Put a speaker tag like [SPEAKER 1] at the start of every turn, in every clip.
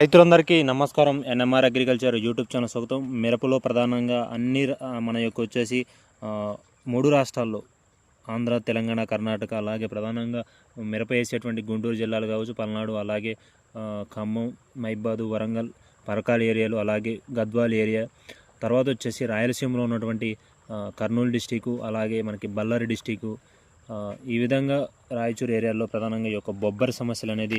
[SPEAKER 1] రైతులందరికీ నమస్కారం. NMR agriculture YouTube channel స్వాగతం. మిరపలో ప్రధానంగా అన్ని మన యొక్క వచ్చేసి మూడు రాష్ట్రాల్లో ఆంధ్ర తెలంగాణ కర్ణాటక అలాగే ప్రధానంగా మిరప వేసేటువంటి గుంటూరు జిల్లాలు కావచ్చు పల్నాడు అలాగే ఖమ్మం మైబాదు వరంగల్ పరకాల ఏరియాలు అలాగే గద్వాల్ ఏరియా. తర్వాత వచ్చేసి రాయలసీమలో ఉన్నటువంటి కర్నూలు డిస్టికు అలాగే మనకి బళ్ళారి డిస్టికు ఈ విధంగా రాయచూరు ఏరియాలో ప్రధానంగా ఈ యొక్క బొబ్బరి సమస్యలు అనేది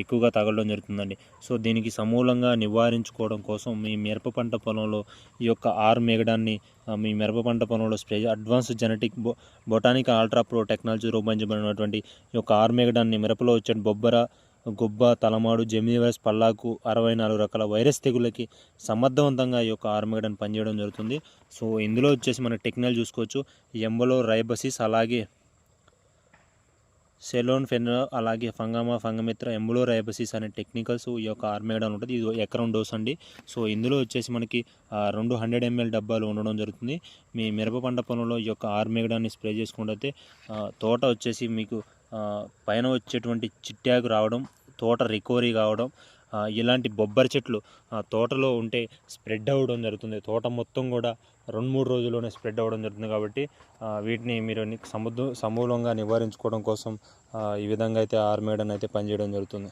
[SPEAKER 1] ఎక్కువగా తగలడం జరుగుతుందండి. సో దీనికి సమూలంగా నివారించుకోవడం కోసం మీ మిరప పంట పొలంలో ఈ యొక్క ఆర్ మేగడాన్ని మీ మిరప పంట పొలంలో స్ప్రే అడ్వాన్స్ జెనెటిక్ బొ బొటానిక్ అల్ట్రా ప్రో టెక్నాలజీ రూపొందించబడినటువంటి ఈ యొక్క ఆర్ మేగడాన్ని మిరపలో వచ్చే బొబ్బర గుబ్బ తలమాడు జెమిని వైరస్ పల్లాకు అరవై నాలుగు రకాల వైరస్ తెగులకి సమర్థవంతంగా ఈ యొక్క ఆర్మేగడన్ పనిచేయడం జరుగుతుంది. సో ఇందులో వచ్చేసి మన టెక్నాలజీ చూసుకోవచ్చు. ఎంబలో రైబసిస్ అలాగే సెలోన్ ఫెనో అలాగే ఫంగమా ఫంగమిత్ర ఎంబులో రైబసిస్ అనే టెక్నికల్స్ ఈ యొక్క ఆర్మేగడాన్ ఉంటుంది. ఇది ఎకరం డోస్ అండి. సో ఇందులో వచ్చేసి మనకి రెండు హండ్రెడ్ ఎంఎల్ డబ్బాలు ఉండడం జరుగుతుంది. మీ మిరప పంట పొలంలో ఈ యొక్క ఆర్మేగడాన్ని స్ప్రే చేసుకుంటే తోట వచ్చేసి మీకు పైన వచ్చేటువంటి చిట్టాకు రావడం తోట రికవరీ కావడం ఇలాంటి బొబ్బరి చెట్లు తోటలో ఉంటే స్ప్రెడ్ అవ్వడం జరుగుతుంది. తోట మొత్తం కూడా రెండు మూడు రోజుల్లోనే స్ప్రెడ్ అవ్వడం జరుగుతుంది కాబట్టి వీటిని మీరు సముద్ర సమూలంగా నివారించుకోవడం కోసం ఈ విధంగా అయితే ఆర్మేడన్ అయితే పనిచేయడం జరుగుతుంది.